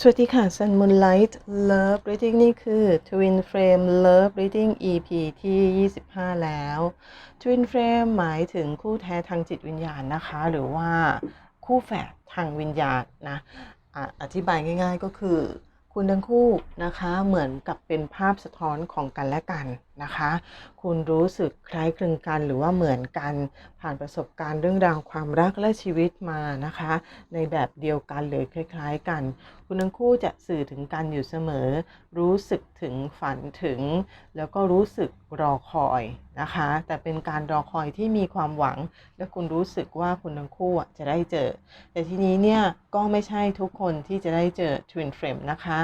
สวัสดีค่ะ Sun Moonlight Love Reading นี่คือ Twin Frame Love Reading EP ที่ 25 แล้ว Twin Frame หมายถึงคู่แท้ทางจิตวิญญาณนะคะ หรือว่าคู่แฝดทางวิญญาณนะอะอธิบายง่ายๆก็คือ คุณทั้งคู่นะคะเหมือนกับเป็นภาพสะท้อนของกันและกันนะคะ คุณรู้สึกคล้ายคลึงกันหรือว่าเหมือนกัน ผ่านประสบการณ์เรื่องราวความรักและชีวิตมานะคะ ในแบบเดียวกันหรือคล้าย ๆ กัน คุณทั้งคู่จะสื่อถึงกันอยู่เสมอ รู้สึกถึงฝันถึง แล้วก็รู้สึกรอคอยนะคะ แต่เป็นการรอคอยที่มีความหวัง และคุณรู้สึกว่าคุณทั้งคู่จะได้เจอ แต่ทีนี้เนี่ยก็ไม่ใช่ทุกคนที่จะได้เจอ Twin Flame นะคะ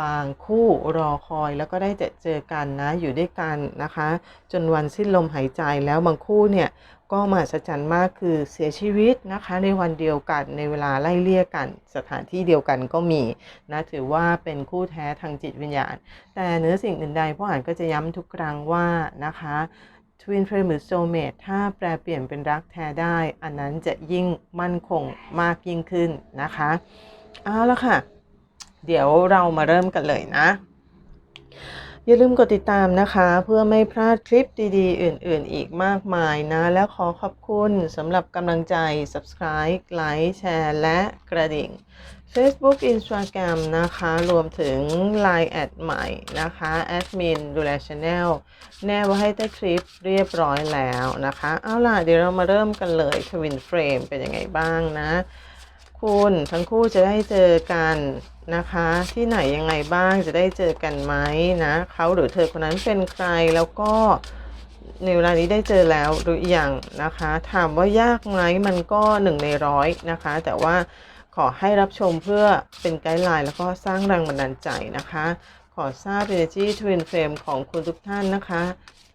บางคู่รอคอยแล้วก็ได้เจอเจอกันนะอยู่ด้วยกันนะคะ จนวันสิ้นลมหายใจแล้วบางคู่เนี่ยก็มหัศจรรย์มากคือเสียชีวิตนะคะ ในวันเดียวกันในเวลาไล่เลี่ยกัน สถานที่เดียวกันก็มีนะถือว่าเป็นคู่แท้ทางจิตวิญญาณ แต่เหนือสิ่งอื่นใดพ่ออ่านก็จะย้ำทุกครั้งว่านะคะ Twin Flame หรือ Soulmate ถ้าแปลเปลี่ยนเป็นรักแท้ได้ อันนั้นจะยิ่งมั่นคงมากยิ่งขึ้นนะคะ เอาละค่ะ เดี๋ยวเรามาเริ่มกันเลยนะ อย่าลืมกดติดตามนะคะ เพื่อไม่พลาดคลิปดีๆ อื่นๆ อีกมากมายนะ และขอขอบคุณสำหรับกำลังใจ Subscribe ไลค์แชร์และกระดิ่ง Facebook Instagram นะคะ รวมถึง Line แอดใหม่นะคะแอดมินดูแลช anel แนบไว้ให้ใต้คลิปเรียบร้อยแล้วนะคะ เอาล่ะ เดี๋ยวเรามาเริ่มกันเลย Twin Frame เป็นยังไงบ้างนะ คุณทั้งคู่จะได้เจอกันนะคะ ที่ไหนยังไงบ้างจะได้เจอกันไหมนะเขาหรือเธอคนนั้นเป็นใครแล้วก็ในเวลานี้ได้เจอแล้วหรือยังนะคะ ถามว่ายากไหมมันก็หนึ่งในร้อยนะคะ แต่ว่าขอให้รับชมเพื่อเป็นไกด์ไลน์แล้วก็สร้างแรงบันดาลใจนะคะ ขอทราบ Energy Twin Flame ของคุณทุกท่านนะคะ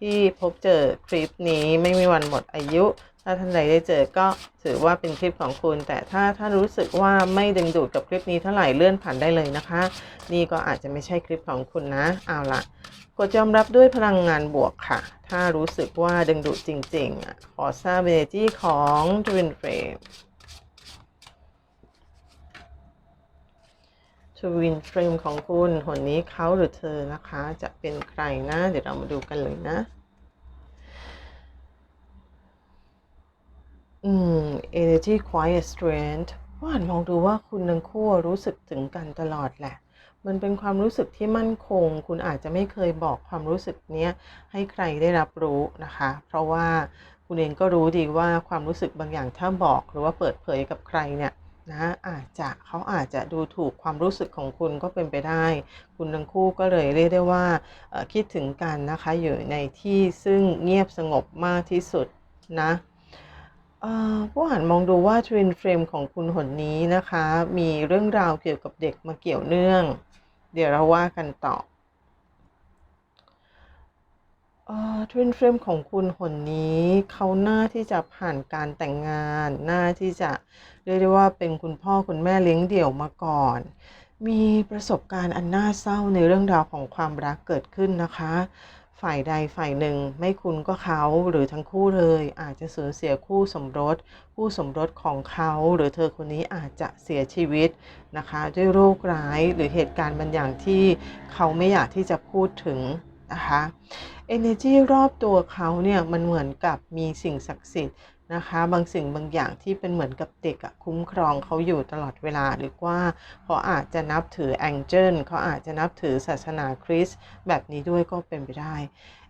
ที่พบเจอคลิปนี้ไม่มีวันหมดอายุ ถ้าท่านใดได้เจอก็ถือว่าเป็นคลิปของคุณ แต่ถ้าท่านรู้สึกว่าไม่ดึงดูดกับคลิปนี้เท่าไหร่เลื่อนผ่านได้เลยนะคะ นี่ก็อาจจะไม่ใช่คลิปของคุณนะ เอาละกดยอมรับด้วยพลังงานบวกค่ะ ถ้ารู้สึกว่าดึงดูดจริงๆ ขอทราบเบจี้ของ Twin Flame Twin Flame ของคุณหนนี้เขาหรือเธอนะคะ จะเป็นใครนะ เดี๋ยวเรามาดูกันเลยนะ อืม energy quiet strength ว่านมองดูว่าคุณทั้งคู่รู้สึกถึงกันตลอดแหละ มันเป็นความรู้สึกที่มั่นคง คุณอาจจะไม่เคยบอกความรู้สึกเนี้ยให้ใครได้รับรู้นะคะ เพราะว่าคุณเองก็รู้ดีว่าความรู้สึกบางอย่างถ้าบอกหรือว่าเปิดเผยกับใครเนี่ยนะอาจจะเขาอาจจะดูถูกความรู้สึกของคุณก็เป็นไปได้ คุณทั้งคู่ก็เลยเรียกได้ว่าคิดถึงกันนะคะอยู่ในที่ซึ่งเงียบสงบมากที่สุดนะ ผู้อ่านมองดูว่า Twin Flame ของคุณหนนี้นะคะ มีเรื่องราวเกี่ยวกับเด็กมาเกี่ยวเนื่อง เดี๋ยวเราว่ากันต่อเอ่อ Twin Flame ของคุณหนนี้เขาหน้าที่จะผ่านการแต่งงานหน้าที่จะเรียกได้ว่าเป็นคุณพ่อคุณแม่เลี้ยงเดี่ยวมาก่อน มีประสบการณ์อันน่าเศร้าในเรื่องราวของความรักเกิดขึ้นนะคะ ฝ่ายใดฝ่ายหนึ่งไม่คุณก็เขาหรือทั้งคู่เลย อาจจะสูญเสียคู่สมรส คู่สมรสของเขาหรือเธอคนนี้อาจจะเสียชีวิตนะคะ ด้วยโรคร้ายหรือเหตุการณ์บางอย่างที่เขาไม่อยากที่จะพูดถึงนะคะ energy รอบตัวเขาเนี่ยมันเหมือนกับมีสิ่งศักดิ์สิทธิ์ นะคะ บางสิ่งบางอย่างที่เป็นเหมือนกับเด็กอะคุ้มครองเขาอยู่ตลอดเวลา หรือว่าเขาอาจจะนับถือแองเจิลเขาอาจจะนับถือศาสนาคริสต์แบบนี้ด้วยก็เป็นไปได้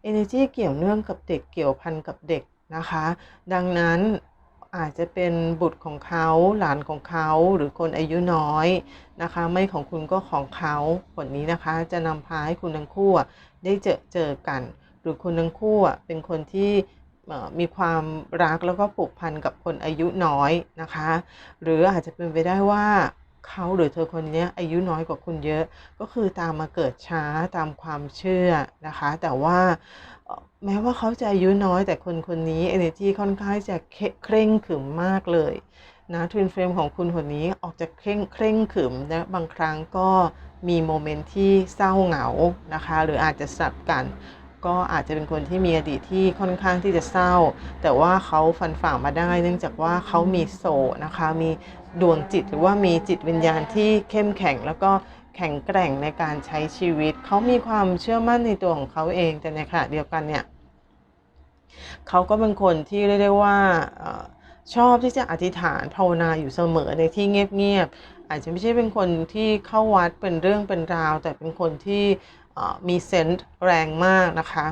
energy เกี่ยวเนื่องกับเด็กเกี่ยวพันกับเด็กนะคะ ดังนั้นอาจจะเป็นบุตรของเขาหลานของเขาหรือคนอายุน้อยนะคะ ไม่ของคุณก็ของเขาผลนี้นะคะ จะนำพาให้คุณทั้งคู่ได้เจอเจอกัน หรือคุณทั้งคู่เป็นคนที่ มีความรักแล้วก็ผูกพันกับคนอายุน้อยนะคะ หรืออาจจะเป็นไปได้ว่าเขาหรือเธอคนนี้อายุน้อยกว่าคุณเยอะ ก็คือตามมาเกิดช้าตามความเชื่อนะคะ แต่ว่าแม้ว่าเขาจะอายุน้อยแต่คนคนนี้ energy ค่อนข้างจะเคร่งขรึมมากเลยนะทวินเฟรมของคุณคนนี้ออกจากเคร่งเคร่งขรึมนะบางครั้งก็มีโมเมนต์ที่เศร้าเหงานะคะ หรืออาจจะสลับกัน ก็อาจจะเป็นคนที่มีอดีตที่ค่อนข้างที่จะเศร้า แต่ว่าเขาฟันฝ่ามาได้ เนื่องจากว่าเขามีโสนะคะ มีดวงจิตหรือว่ามีจิตวิญญาณที่เข้มแข็งแล้วก็แข็งแกร่งในการใช้ชีวิต เขามีความเชื่อมั่นในตัวของเขาเองแต่ในขณะเดียวกันเนี่ยเขาก็เป็นคนที่เรียกได้ว่าชอบที่จะอธิษฐานภาวนาอยู่เสมอในที่เงียบๆอาจจะไม่ใช่เป็นคนที่เข้าวัดเป็นเรื่องเป็นราว แต่เป็นคนที่ มีเซนต์แรงมากนะคะ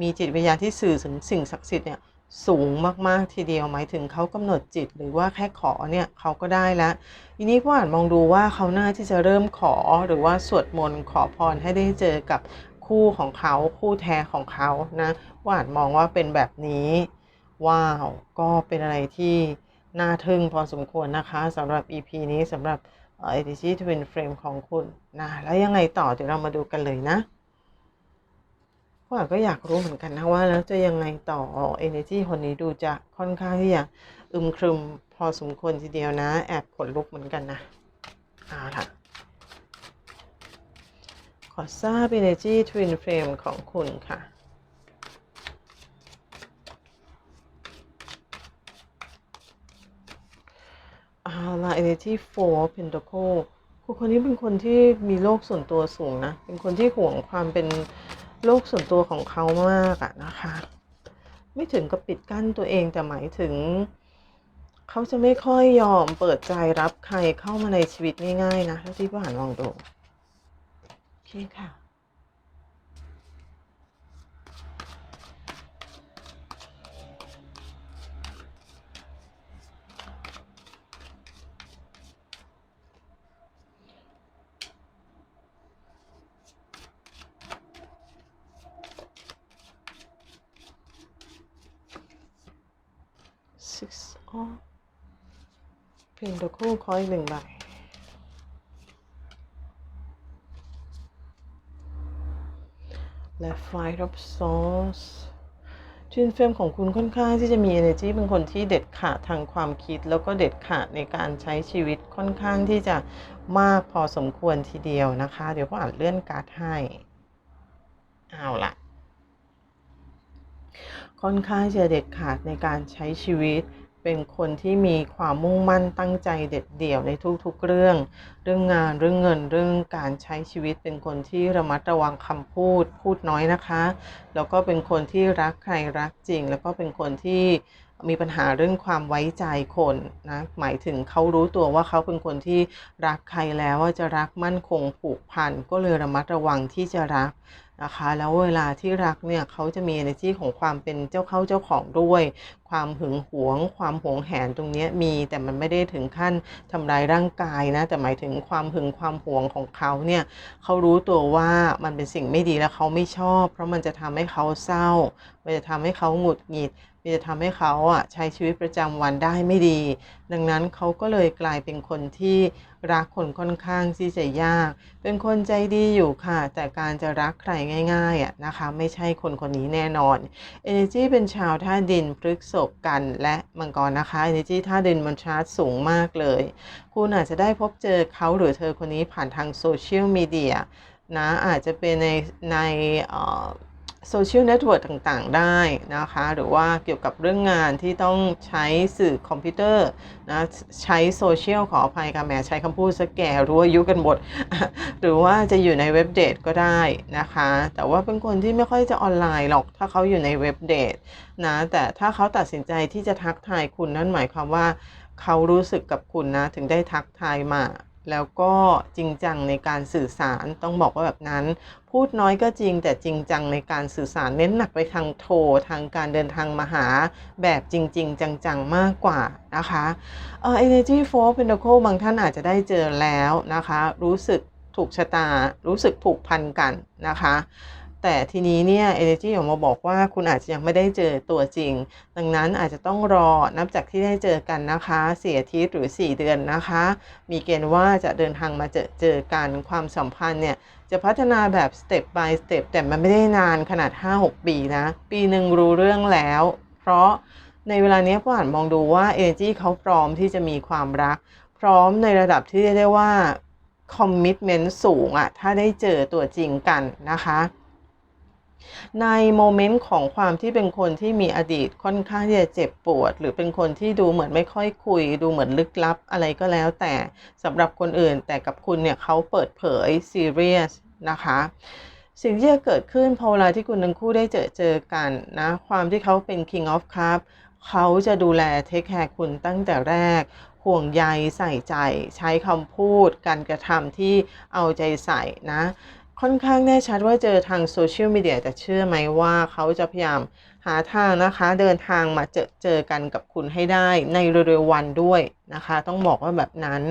มีจิตวิญญาณที่สื่อถึงสิ่งศักดิ์สิทธิ์เนี่ยสูงมาก ๆ ทีเดียวหมายถึงเขากำหนดจิตหรือว่าแค่ขอเนี่ยเขาก็ได้แล้วทีนี้ผู้อ่านมองดูว่าเขาน่าที่จะเริ่มขอหรือว่าสวดมนต์ขอพรให้ได้เจอกับคู่ของเขาคู่แท้ของเขานะผู้อ่านมองว่าเป็นแบบนี้ ว้าว ก็เป็นอะไรที่น่าทึ่งพอสมควรนะคะสำหรับ EP นี้สำหรับ Energy Twin Flame ของคุณนะแล้วยังไงต่อเดี๋ยวเรามาดูกันเลยนะพวกก็อยากรู้เหมือนกันนะว่าแล้วจะยังไงต่อ Energy คนนี้ดูจะค่อนข้างที่จะอึมครึมพอสมควรทีเดียวนะ แอบขนลุกเหมือนกันนะเอาล่ะขอทราบ Energy Twin Flame ของคุณค่ะ เอาล่ะ Energy 4 Pentacle คุณคนนี้เป็นคนที่มีโลกส่วนตัวสูงนะ เป็นคนที่ห่วงความเป็นโลกส่วนตัวของเขามากอะนะคะ ไม่ถึงกับปิดกั้นตัวเองแต่หมายถึง เขาจะไม่ค่อยยอมเปิดใจรับใครเข้ามาในชีวิตง่ายๆนะที่ผู้อ่านลองดูโอเคค่ะ six of เพนตะคู่คอยหนึ่งใบและ Five of Swords จินเฟมของคุณค่อนข้างที่จะมี energy เป็นคนที่เด็ดขาดทางความคิด แล้วก็เด็ดขาดในการใช้ชีวิตค่อนข้างที่จะมากพอสมควรทีเดียวนะคะ เดี๋ยวพ่ออ่านเลื่อนการ์ดให้ เอาละ ค่อนข้างจะเด็ดขาดในการใช้ชีวิต เป็นคนที่มีความมุ่งมั่นตั้งใจเด็ดเดี่ยวในทุกๆเรื่อง เรื่องงานเรื่องเงินเรื่องการใช้ชีวิต เป็นคนที่ระมัดระวังคำพูดพูดน้อยนะคะ แล้วก็เป็นคนที่รักใครรักจริง แล้วก็เป็นคนที่ มีปัญหาเรื่องความไว้ใจคนนะหมายถึงเขารู้ตัวว่าเขาเป็นคนที่รักใครแล้วว่าจะรักมั่นคงผูกพันก็เลยระมัดระวังที่จะรักนะคะแล้วเวลาที่รักเนี่ยเขาจะมี energy ของความเป็นเจ้าเข้าเจ้าของด้วย ความหึงหวง ความหวงแหนตรงนี้มีแต่มันไม่ได้ถึงขั้นทำลายร่างกายนะแต่หมายถึงความหึงความหวงของเขาเนี่ยเขารู้ตัวว่ามันเป็นสิ่งไม่ดีแล้วเขาไม่ชอบ เพราะมันจะทำให้เขาเศร้า มันจะทำให้เขาหงุดหงิด จะทำให้เขาอะใช้ชีวิตประจำวันได้ไม่ดี ดังนั้นเขาก็เลยกลายเป็นคนที่รักคนค่อนข้างที่จะยาก เป็นคนใจดีอยู่ค่ะ แต่การจะรักใครง่ายๆอะนะคะ ไม่ใช่คนคนนี้แน่นอน Energy เป็นชาวท่าดินพฤกษบกันและมังกรนะคะ Energy ท่าดินมันชาร์จสูงมากเลย คุณอาจจะได้พบเจอเขาหรือเธอคนนี้ผ่านทางโซเชียลมีเดียนะอาจจะเป็นในใน โซเชียลเน็ตเวิร์กต่างๆ ได้นะคะ หรือว่าเกี่ยวกับเรื่องงานที่ต้องใช้สื่อคอมพิวเตอร์นะใช้โซเชียลขออภัยค่ะแหมใช้คำพูดสแก่รู้อายุกันหมด หรือว่าจะอยู่ในเว็บเดทก็ได้นะคะ แต่ว่าเป็นคนที่ไม่ค่อยจะออนไลน์หรอกถ้าเขาอยู่ในเว็บเดทนะแต่ถ้าเขาตัดสินใจที่จะทักทายคุณนั่นหมายความว่าเขารู้สึกกับคุณนะ ถึงได้ทักทายมา แล้วก็จริงจังในการสื่อสารต้องบอกว่าแบบนั้น พูดน้อยก็จริงแต่จริงจังในการสื่อสารเน้นหนักไปทางโทรทางการเดินทางมาหาแบบจริง ๆ จัง ๆ มากกว่านะคะเอ่อ energy for pentacle บางท่านอาจจะได้เจอแล้วนะคะ รู้สึกถูกชะตารู้สึกผูกพันกันนะคะ แต่ทีนี้เนี่ย Energy ออกมาบอกว่าคุณอาจจะยังไม่ได้เจอตัวจริง ดังนั้นอาจจะต้องรอนับจากที่ได้เจอกันนะคะเสียทีหรือ 4 เดือนนะคะ มีเกณฑ์ว่าจะเดินทางมาเจอเจอกันความสัมพันธ์เนี่ยจะพัฒนาแบบ step by step แต่มันไม่ได้นานขนาด 5-6 ปีนะ ปีหนึ่งรู้เรื่องแล้ว เพราะในเวลานี้ผู้อ่านมองดูว่า Energy เขาพร้อมที่จะมีความรัก พร้อมในระดับที่เรียกได้ว่าคอมมิชเมนต์สูงอะถ้าได้เจอตัวจริงกันนะคะ ในโมเมนต์ของความที่เป็นคนที่มีอดีตค่อนข้างที่จะเจ็บปวด หรือเป็นคนที่ดูเหมือนไม่ค่อยคุย ดูเหมือนลึกลับอะไรก็แล้ว แต่สำหรับคนอื่น แต่กับคุณเนี่ยเขาเปิดเผยซีเรียสนะคะสิ่งที่จะเกิดขึ้นพอเวลาที่คุณทั้งคู่ได้เจอเจอกันนะความที่เขาเป็น King of Cup เขาจะดูแลเทคแคร์คุณตั้งแต่แรก ห่วงใยใส่ใจ ใช้คำพูด การกระทำที่เอาใจใส่นะ ค่อนข้างแน่ชัดว่าเจอทางโซเชียลมีเดียแต่เชื่อไหมว่าเขาจะพยายามหาทางนะคะ เดินทางมาเจอเจอกันกับคุณให้ได้ในเร็วๆวันด้วยนะคะ ต้องบอกว่าแบบนั้น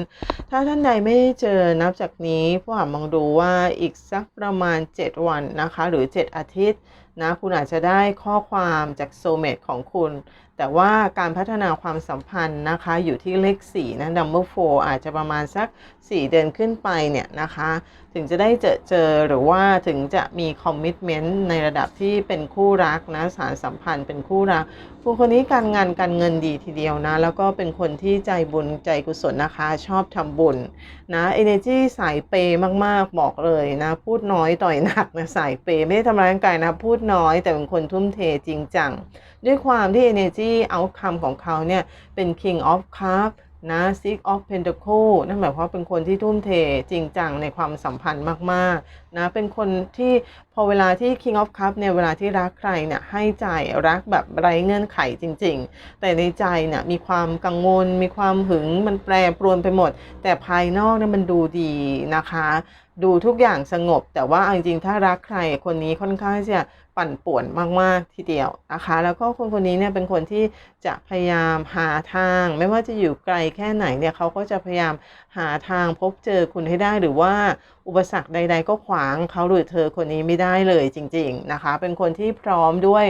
ถ้าท่านใดไม่ได้เจอนับจากนี้ผู้อ่านมองดูว่าอีกสักประมาณ 7 วันนะคะ หรือ 7 อาทิตย์นะคุณอาจจะได้ข้อความจากโซเมตของคุณ แต่ว่าการพัฒนาความสัมพันธ์นะคะอยู่ที่เลข4นะ number 4 อาจจะประมาณสัก 4 เดือนขึ้นไปเนี่ยนะคะ ถึงจะได้เจอเจอหรือว่าถึงจะมีคอมมิชเมนต์ในระดับที่เป็นคู่รักนะสารสัมพันธ์เป็นคู่รักผู้คนนี้การงานการเงินดีทีเดียวนะ แล้วก็เป็นคนที่ใจบุญใจกุศลนะคะชอบทำบุญนะ energy สายเปย์มากๆบอกเลยนะ พูดน้อยต่อยหนักนะสายเปย์ไม่ได้ทำร้ายร่างกายนะ พูดน้อยแต่เป็นคนทุ่มเทจริงจัง ด้วยความที่ energy outcome ของเขาเนี่ย เป็น king of cup นะ six of pentacle นั่นหมายความว่าเป็นคนที่ทุ่มเทจริงจังในความสัมพันธ์มากๆ นะ เป็นคนที่พอเวลาที่ king of cup เนี่ย เวลาที่รักใครเนี่ย ให้ใจรักแบบไร้เงื่อนไขจริง ๆ แต่ในใจเนี่ย มีความกังวล มีความหึง มันแปรปรวนไปหมด แต่ภายนอกเนี่ยมันดูดีนะคะ ดูทุกอย่างสงบ แต่ว่าเอาจริงๆ ถ้ารักใครคนนี้ค่อนข้างที่จะ ปั่นป่วนมาก ๆ ทีเดียวนะคะ แล้วก็คนคนนี้เนี่ยเป็นคนที่จะพยายามหาทาง ไม่ว่าจะอยู่ไกลแค่ไหนเนี่ยเขาก็จะพยายามหาทางพบเจอคุณให้ได้หรือว่าอุปสรรคใด ๆ ก็ขวางเขาหรือเธอคนนี้ไม่ได้เลยจริง ๆ นะคะ เป็นคนที่พร้อมด้วย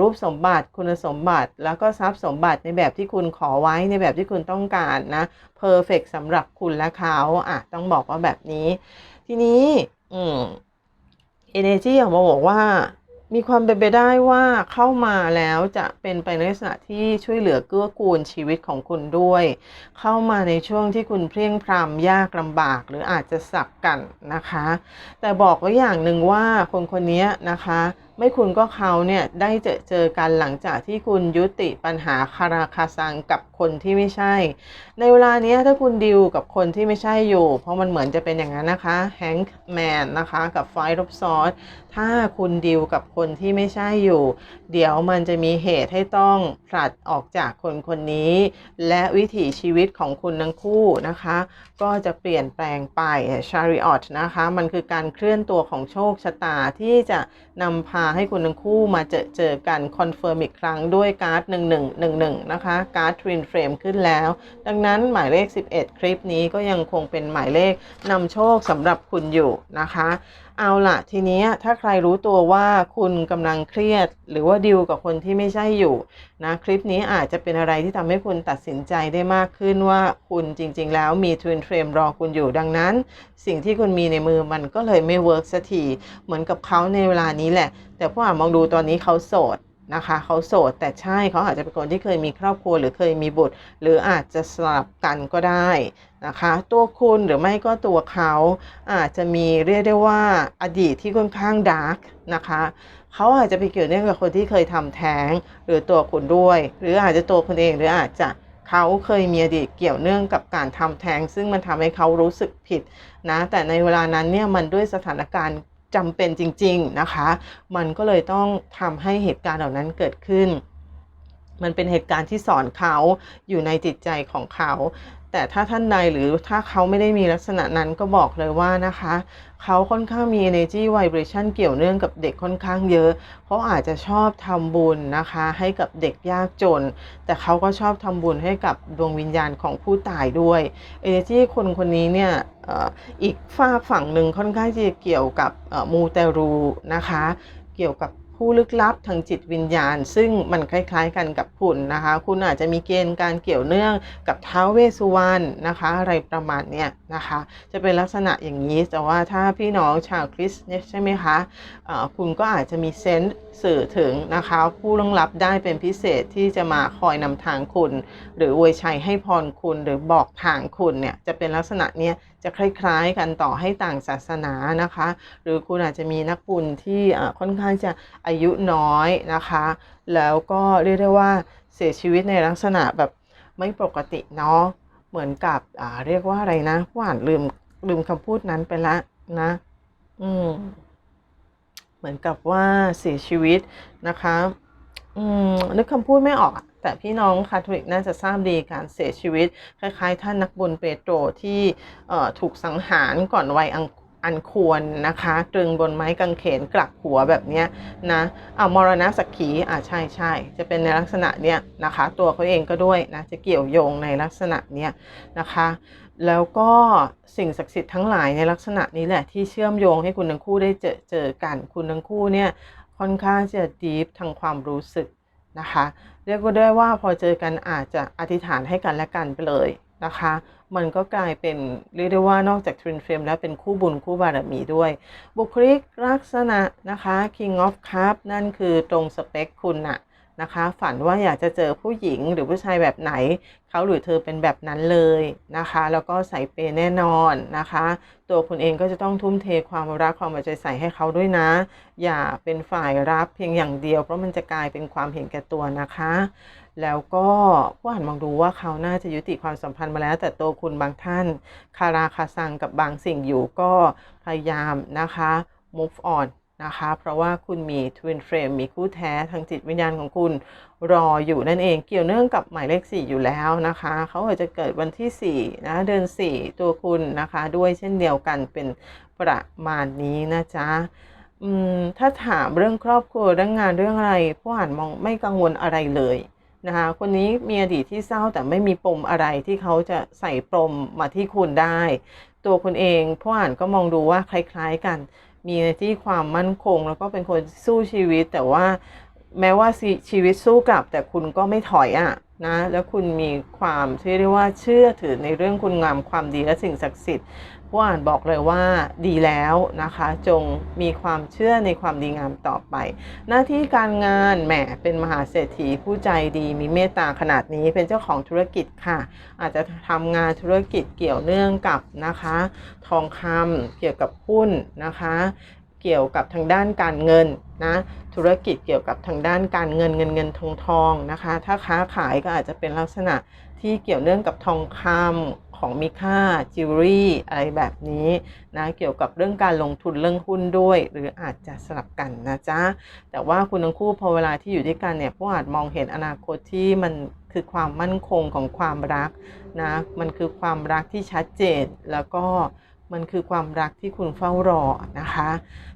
รูปสมบัติคุณสมบัติ แล้วก็ทรัพย์สมบัติในแบบที่คุณขอไว้ในแบบที่คุณต้องการนะเพอร์เฟกสำหรับคุณและเขาอะต้องบอกว่าแบบนี้ ทีนี้ อืม energy ออกมาบอกว่า มีความเป็นไปได้ว่าเข้ามาแล้วจะเป็นไปในลักษณะที่ช่วยเหลือเกื้อกูลชีวิตของคุณด้วย เข้ามาในช่วงที่คุณเพลียงพรำยากลำบากหรืออาจจะสับกันนะคะ แต่บอกไว้อย่างหนึ่งว่าคนคนนี้นะคะ ไม่คุณก็เขาเนี่ยได้เจอเจอกันหลังจากที่คุณยุติปัญหาคาราคาซังกับคนที่ไม่ใช่ ในเวลานี้ถ้าคุณดิวกับคนที่ไม่ใช่อยู่ เพราะมันเหมือนจะเป็นอย่างนั้นนะคะแฮงค์แมนนะคะกับไฟรบซอสถ้าคุณดิวกับคนที่ไม่ใช่อยู่ เดี๋ยวมันจะมีเหตุให้ต้องผลัดออกจากคนคนนี้ และวิถีชีวิตของคุณทั้งคู่นะคะ ก็จะเปลี่ยนแปลงไปชาริออตนะคะ มันคือการเคลื่อนตัวของโชคชะตาที่จะนำพาให้คุณทั้งคู่มาเจอเจอกันคอนเฟิร์มอีกครั้งด้วยการ์ด 1111 นะคะ การ์ดทวินเฟรมขึ้นแล้ว ดังนั้นหมายเลข 11 คลิปนี้ก็ยังคงเป็นหมายเลขนำโชคสำหรับคุณอยู่นะคะ เอาละทีนี้ถ้าใครรู้ตัวว่าคุณกำลังเครียด หรือว่าดิวกับคนที่ไม่ใช่อยู่นะคลิปนี้อาจจะเป็นอะไรที่ทำให้คุณตัดสินใจได้มากขึ้นว่าคุณจริง ๆ แล้วมีทวินเฟรมรอคุณอยู่ดังนั้น สิ่งที่คุณมีในมือมันก็เลยไม่เวิร์กสักทีเหมือนกับเขาในเวลานี้แหละ แต่ผู้อ่านมองดูตอนนี้เขาโสดนะคะเขาโสดแต่ใช่เขาอาจจะเป็นคนที่เคยมีครอบครัวหรือเคยมีบุตร หรืออาจจะสลับกันก็ได้ นะคะ ตัวคุณหรือไม่ก็ตัวเขาอาจจะมีเรียกได้ว่าอดีตที่ค่อนข้างดาร์กนะคะเขาอาจจะไปเกี่ยวเนื่องกับคนที่เคยทำแท้งหรือตัวคุณด้วย หรืออาจจะตัวคุณเองหรืออาจจะเขาเคยมีอดีตเกี่ยวเนื่องกับการทำแท้ง ซึ่งมันทำให้เขารู้สึกผิดนะแต่ในเวลานั้นเนี่ยมันด้วยสถานการณ์จำเป็นจริง ๆนะคะ มันก็เลยต้องทำให้เหตุการณ์เหล่านั้นเกิดขึ้นมันเป็นเหตุการณ์ที่สอนเขาอยู่ในจิตใจของเขา แต่ถ้าท่านใดหรือถ้าเขาไม่ได้มีลักษณะนั้นก็บอกเลยว่านะคะเขาค่อนข้างมี energy vibration เกี่ยวเนื่องกับเด็กค่อนข้างเยอะเขาอาจจะชอบทำบุญนะคะ ให้กับเด็กยากจน แต่เขาก็ชอบทำบุญให้กับดวงวิญญาณของผู้ตายด้วย energy คนคนนี้เนี่ยอีกฝากฝั่งหนึ่งค่อนข้างจะเกี่ยวกับมูเตรูนะคะ เกี่ยวกับ ผู้ลึกลับทางจิตวิญญาณ ซึ่งมันคล้ายๆกันกับคุณนะคะ คุณอาจจะมีเกณฑ์การเกี่ยวเนื่องกับท้าวเวสสุวรรณนะคะ อะไรประมาณเนี้ยนะคะ จะเป็นลักษณะอย่างนี้แต่ว่าถ้าพี่น้องชาวคริสต์เนี่ยใช่ไหมคะะคุณก็อาจจะมีเซนส์ สื่อถึงนะคะผู้ลึกลับได้เป็นพิเศษที่จะมาคอยนำทางคุณ หรืออวยชัยให้พรคุณหรือบอกทางคุณเนี่ยจะเป็นลักษณะเนี้ยจะคล้ายๆกันต่อให้ต่างศาสนานะคะ หรือคุณอาจจะมีนักบุญที่ค่อนข้างจะอายุน้อยนะคะ แล้วก็เรียกได้ว่าเสียชีวิตในลักษณะแบบไม่ปกติเนาะเหมือนกับเรียกว่าอะไรนะว่านลืมลืมคำพูดนั้นไปละนะ อืม เหมือนกับว่าเสียชีวิตนะคะ อืมนึกคำพูดไม่ออกแต่พี่น้องคาทอลิกน่าจะทราบดีการเสียชีวิต คล้ายๆ ท่านนักบุญเปโตรที่ถูกสังหารก่อนวัยอัง อันควรนะคะตรึงบนไม้กางเขนกลักหัวแบบนี้นะอ่ามรณะสักขีอ่าใช่ใช่จะเป็นในลักษณะเนี้ยนะคะ ตัวเขาเองก็ด้วยนะจะเกี่ยวโยงในลักษณะเนี้ยนะคะ แล้วก็สิ่งศักดิ์สิทธิ์ทั้งหลายในลักษณะนี้แหละที่เชื่อมโยงให้คุณทั้งคู่ได้เจอเจอกันคุณทั้งคู่เนี่ยค่อนข้างจะดีฟทางความรู้สึกนะคะ เรียกว่าได้ว่าพอเจอกันอาจจะอธิษฐานให้กันและกันไปเลย นะคะ มันก็กลายเป็นเรียกได้ว่านอกจาก Twin Flame แล้วเป็นคู่บุญคู่บารมีด้วย บุคลิกลักษณะนะคะ King of Cup นั่นคือตรงสเปคคุณอะนะคะ ฝันว่าอยากจะเจอผู้หญิงหรือผู้ชายแบบไหน เขาหรือเธอเป็นแบบนั้นเลยนะคะ แล้วก็ใส่เปแน่นอนนะคะ ตัวคุณเองก็จะต้องทุ่มเทความรักความเอาใจใส่ให้เขาด้วยนะ อย่าเป็นฝ่ายรับเพียงอย่างเดียว เพราะมันจะกลายเป็นความเห็นแก่ตัวนะคะ แล้วก็ผู้อ่านมองดูว่าเขาน่าจะยุติความสัมพันธ์มาแล้ว แต่ตัวคุณบางท่าน คาราคาซังกับบางสิ่งอยู่ก็พยายามนะคะ move on นะคะ เพราะว่าคุณมี Twin Flame มีคู่แท้ทางจิตวิญญาณของคุณรออยู่นั่นเองเกี่ยวเนื่องกับหมายเลข 4 อยู่แล้วนะคะ เขาอาจจะเกิดวันที่ 4 นะเดือน 4 ตัวคุณนะคะ ด้วยเช่นเดียวกันเป็นประมาณนี้นะจ๊ะถ้าถามเรื่องครอบครัวเรื่องงานเรื่องอะไร ผู้อ่านมองไม่กังวลอะไรเลย นะคะคนนี้มีอดีตที่เศร้าแต่ไม่มีปมอะไรที่เขาจะใส่ปมมาที่คุณได้ ตัวคุณเองผู้อ่านก็มองดูว่าคล้าย ๆกัน มีที่ความมั่นคง แล้วก็เป็นคนสู้ชีวิต แต่ว่าแม้ว่าชีวิตสู้กลับ แต่คุณก็ไม่ถอยอะ่ะนะแล้วคุณมีความที่เรียกว่าเชื่อถือในเรื่องคุณงามความดีและสิ่งศักดิ์สิทธิ์ ผู้อ่านบอกเลยว่าดีแล้วนะคะ จงมีความเชื่อในความดีงามต่อไป หน้าที่การงานแหมเป็นมหาเศรษฐีผู้ใจดีมีเมตตาขนาดนี้เป็นเจ้าของธุรกิจค่ะ อาจจะทำงานธุรกิจเกี่ยวเนื่องกับนะคะ ทองคำเกี่ยวกับหุ้นนะคะ เกี่ยวกับทางด้านการเงินนะธุรกิจเกี่ยวกับทางด้านการเงินเงินเงินทองทองนะคะ ถ้าค้าขายก็อาจจะเป็นลักษณะที่เกี่ยวเนื่องกับทองคำ ของมีค่าจิวเวลรี่อะไรแบบนี้นะเกี่ยวกับเรื่องการลงทุนเรื่องหุ้นด้วย หรืออาจจะสลับกันนะจ๊ะแต่ว่าคุณทั้งคู่พอเวลาที่อยู่ด้วยกันเนี่ยผู้อาจมองเห็นอนาคตที่มันคือความมั่นคงของความรักนะมันคือความรักที่ชัดเจนแล้วก็มันคือความรักที่คุณเฝ้ารอนะคะ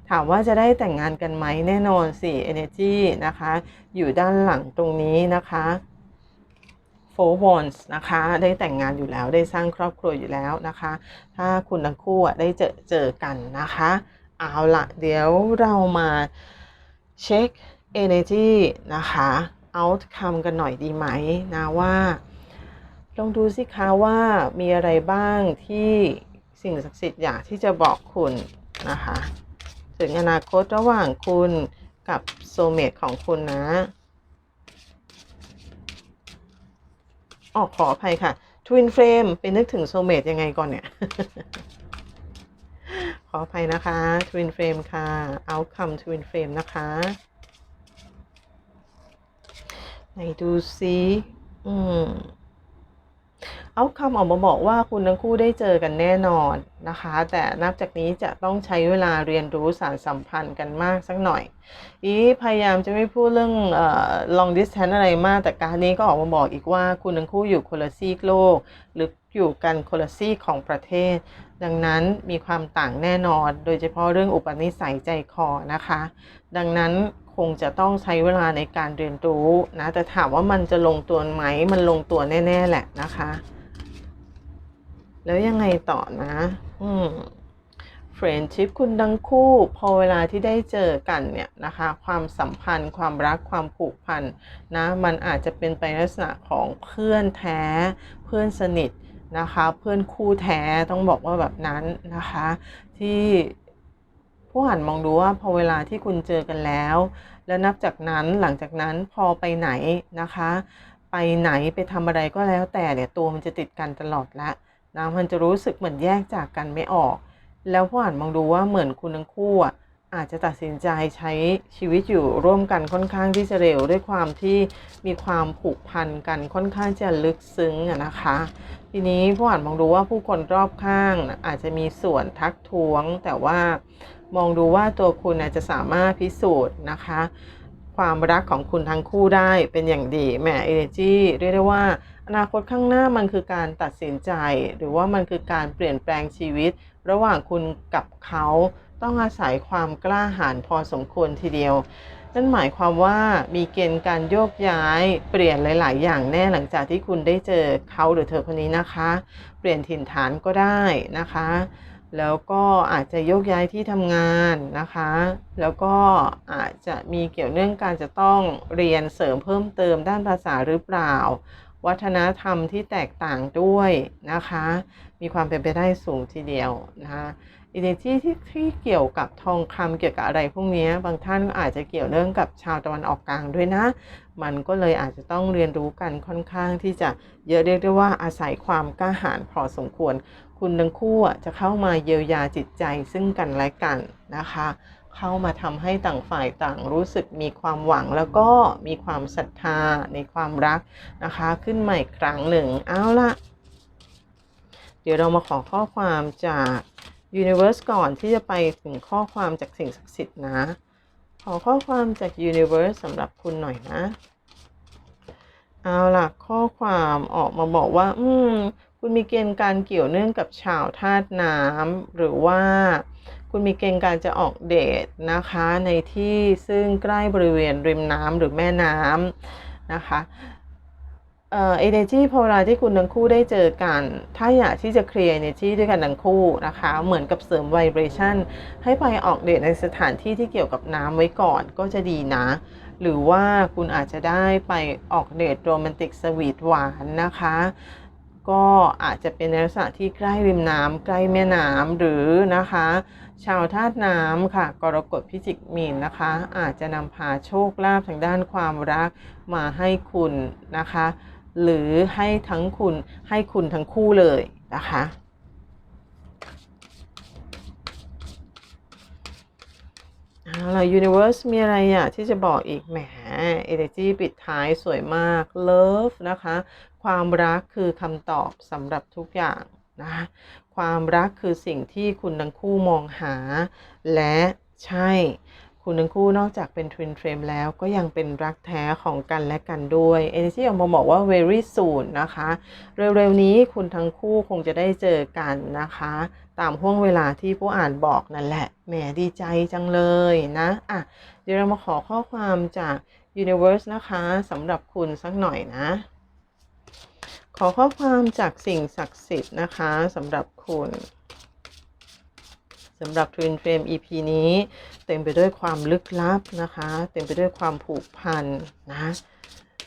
ถามว่าจะได้แต่งงานกันไหมแน่นอนสิ Energy นะคะ อยู่ด้านหลังตรงนี้นะคะ Four Wands นะคะ ได้แต่งงานอยู่แล้วได้สร้างครอบครัวอยู่แล้วนะคะ ถ้าคุณทั้งคู่ได้เจอเจอกันนะคะ เอาละเดี๋ยวเรามาเช็ค Energy นะคะ Outcome กันหน่อยดีไหมนะว่า ลองดูสิคะว่ามีอะไรบ้างที่สิ่งศักดิ์สิทธิ์อยากที่จะบอกคุณนะคะ ถึงอนาคตระหว่างคุณกับโซเมตของคุณนะ ออกขออภัยค่ะทวินเฟรมเป็นนึกถึงโซเมตยังไงก่อนเนี่ย ขออภัยนะคะทวินเฟรมค่ะ outcome ทวินเฟรมนะคะไหนดูซิอืม เอาคำออกมาบอกว่าคุณทั้งคู่ได้เจอกันแน่นอนนะคะ แต่นับจากนี้จะต้องใช้เวลาเรียนรู้สารสัมพันธ์กันมากสักหน่อย อีพยายามจะไม่พูดเรื่องอ long distance อะไรมาก แต่การนี้ก็ออกมาบอกอีกว่าคุณทั้งคู่อยู่คนละซีกโลก หรืออยู่กันคนละซีกของประเทศ ดังนั้นมีความต่างแน่นอน โดยเฉพาะเรื่องอุปนิสัยใจคอนะคะ ดังนั้น คงจะต้องใช้เวลาในการเรียนรู้นะแต่ถามว่ามันจะลงตัวไหมมันลงตัวแน่ ๆ แหละนะคะ แล้วยังไงต่อนะ อืมเฟรนชิพคุณทั้งคู่ พอเวลาที่ได้เจอกันเนี่ยนะคะ ความสัมพันธ์ ความรักความผูกพันนะมันอาจจะเป็นไปลักษณะของเพื่อนแท้ เพื่อนสนิทนะคะ เพื่อนคู่แท้ต้องบอกว่าแบบนั้นนะคะ ที่ ผู้หันมองดูว่าพอเวลาที่คุณเจอกันแล้ว แล้วนับจากนั้นหลังจากนั้นพอไปไหนนะคะ ไปไหนไปทำอะไรก็แล้วแต่เนี่ยตัวมันจะติดกันตลอดละนะมันจะรู้สึกเหมือนแยกจากกันไม่ออก แล้วผู้อ่านมองดูว่าเหมือนคุณทั้งคู่อะอาจจะตัดสินใจใช้ชีวิตอยู่ร่วมกันค่อนข้างที่จะเร็วด้วยความที่มีความผูกพันกันค่อนข้างจะลึกซึ้งนะคะ ทีนี้ผู้อ่านมองดูว่าผู้คนรอบข้างอาจจะมีส่วนทักท้วงแต่ว่า มองดูว่าตัวคุณอาจจะสามารถพิสูจน์นะคะ ความรักของคุณทั้งคู่ได้เป็นอย่างดีแหมเอเนจีเรียกได้ว่า อนาคตข้างหน้ามันคือการตัดสินใจ หรือว่ามันคือการเปลี่ยนแปลงชีวิต ระหว่างคุณกับเขาต้องอาศัยความกล้าหาญพอสมควรทีเดียวนั่นหมายความว่ามีเกณฑ์การโยกย้ายเปลี่ยนหลาย ๆ อย่างแน่หลังจากที่คุณได้เจอเขาหรือเธอคนนี้นะคะ เปลี่ยนถิ่นฐานก็ได้นะคะ แล้วก็อาจจะโยกย้ายที่ทำงานนะคะ แล้วก็อาจจะมีเกี่ยวเนื่องการจะต้องเรียนเสริมเพิ่มเติมด้านภาษาหรือเปล่า วัฒนธรรมที่แตกต่างด้วยนะคะ มีความเป็นไปได้สูงทีเดียวนะคะอินเนจีที่ที่เกี่ยวกับทองคำเกี่ยวกับอะไรพวกนี้บางท่านอาจจะเกี่ยวเรื่องกับชาวตะวันออกกลางด้วยนะ มันก็เลยอาจจะต้องเรียนรู้กันค่อนข้างที่จะเยอะเรียกได้ว่าอาศัยความกล้าหาญพอสมควร คุณทั้งคู่จะเข้ามาเยียวยาจิตใจซึ่งกันและกันนะคะ เข้ามาทำให้ต่างฝ่ายต่างรู้สึกมีความหวังแล้วก็มีความศรัทธาในความรักนะคะ ขึ้นใหม่ครั้งหนึ่งเอาละเดี๋ยวเรามาขอข้อความจาก Universe ก่อนที่จะไปถึงข้อความจากสิ่งศักดิ์สิทธิ์นะ ขอข้อความจาก Universe สำหรับคุณหน่อยนะ เอาล่ะ ข้อความออกมาบอกว่า อืม คุณมีเกณฑ์การเกี่ยวเนื่องกับชาวธาตุน้ำหรือว่าคุณมีเกณฑ์การจะออกเดทนะคะในที่ซึ่งใกล้บริเวณริมน้ำหรือแม่น้ำนะคะเอ่อ energy พอเวลาที่คุณทั้งคู่ได้เจอกัน ถ้าอยากที่จะเคลียร์ energy ด้วยกันทั้งคู่นะคะ เหมือนกับเสริม vibration ให้ไปออกเดทในสถานที่ที่เกี่ยวกับน้ำไว้ก่อนก็จะดีนะ หรือว่าคุณอาจจะได้ไปออกเดทโรแมนติกสวีทหวานนะคะ ก็อาจจะเป็นในลักษณะที่ใกล้ริมน้ำใกล้แม่น้ำหรือนะคะ ชาวธาตุน้ำค่ะ กรกฎพิจิกมีนนะคะ อาจจะนำพาโชคลาภทางด้านความรักมาให้คุณนะคะ หรือให้ทั้งคุณให้คุณทั้งคู่เลยนะคะ เอาล่ะ Universe มีอะไรอะที่จะบอกอีกแหมเอเนจีปิดท้ายสวยมากเลิฟนะคะ ความรักคือคำตอบสำหรับทุกอย่างนะความรักคือสิ่งที่คุณทั้งคู่มองหา และใช่ คุณทั้งคู่นอกจากเป็น Twin Flame แล้วก็ยังเป็นรักแท้ของกันและกันด้วย Energy ออกมาบอกว่า very soon นะคะ เร็วๆนี้คุณทั้งคู่คงจะได้เจอกันนะคะ ตามห่วงเวลาที่ผู้อ่านบอกนั่นแหละแหมดีใจจังเลยนะอะเดี๋ยวเรามาขอข้อความจาก Universe นะคะสำหรับคุณสักหน่อยนะ ขอข้อความจากสิ่งศักดิ์สิทธิ์นะคะสำหรับคุณ สำหรับ Twin Flame EP นี้ เต็มไปด้วยความลึกลับนะคะ เต็มไปด้วยความผูกพันนะ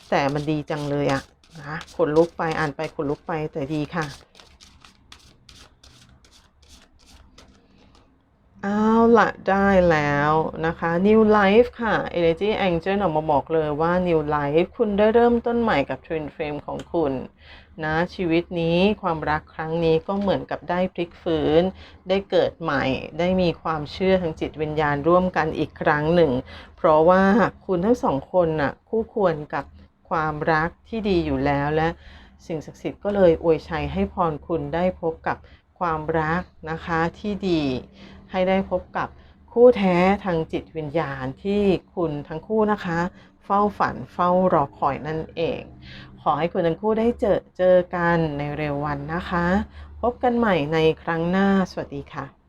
แต่มันดีจังเลยอะนะขนลุกไปอ่านไปขนลุกไปแต่ดีค่ะเอาละได้แล้วนะคะ New Life ค่ะ Energy Angel ออกมาบอกเลยว่า New Life คุณได้เริ่มต้นใหม่กับ Twin Flame ของคุณ นะชีวิตนี้ความรักครั้งนี้ก็เหมือนกับได้พลิกฟื้น ได้เกิดใหม่ ได้มีความเชื่อทางจิตวิญญาณร่วมกันอีกครั้งหนึ่ง เพราะว่าคุณทั้งสองคนน่ะคู่ควรกับความรักที่ดีอยู่แล้วและสิ่งศักดิ์สิทธิ์ก็เลยอวยชัยให้พรคุณได้พบกับความรักนะคะที่ดี ให้ได้พบกับคู่แท้ทางจิตวิญญาณที่คุณทั้งคู่นะคะ เฝ้าฝันเฝ้ารอคอยนั่นเอง ขอให้คุณทั้งคู่ได้เจอเจอกันในเร็ววันนะคะ พบกันใหม่ในครั้งหน้า สวัสดีค่ะ